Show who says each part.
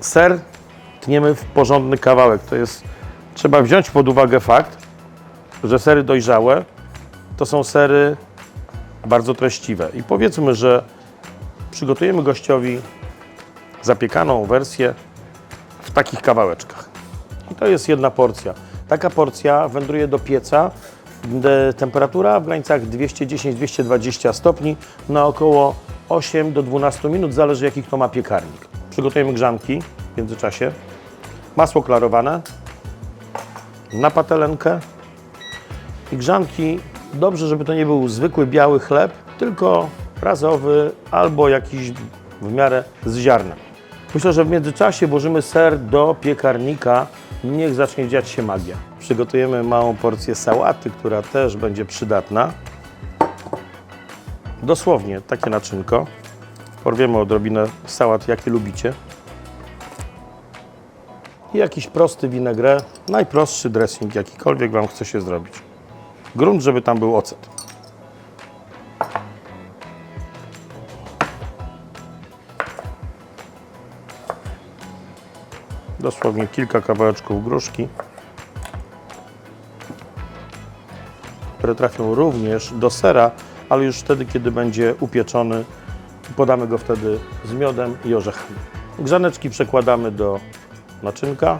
Speaker 1: Ser tniemy w porządny kawałek. To jest, trzeba wziąć pod uwagę fakt, że sery dojrzałe to są sery bardzo treściwe. I powiedzmy, że przygotujemy gościowi zapiekaną wersję w takich kawałeczkach. I to jest jedna porcja. Taka porcja wędruje do pieca. Temperatura w granicach 210-220 stopni na około 8 do 12 minut, zależy jaki kto ma piekarnik. Przygotujemy grzanki w międzyczasie. Masło klarowane na patelenkę i grzanki. Dobrze, żeby to nie był zwykły biały chleb, tylko razowy albo jakiś w miarę z ziarnem. Myślę, że w międzyczasie włożymy ser do piekarnika. Niech zacznie dziać się magia. Przygotujemy małą porcję sałaty, która też będzie przydatna. Dosłownie takie naczynko. Porwiemy odrobinę sałat, jakie lubicie. I jakiś prosty vinaigrette, najprostszy dressing, jakikolwiek Wam chce się zrobić. Grunt, żeby tam był ocet. Dosłownie kilka kawałeczków gruszki, które trafią również do sera, ale już wtedy, kiedy będzie upieczony. Podamy go wtedy z miodem i orzechami. Grzaneczki przekładamy do naczynka.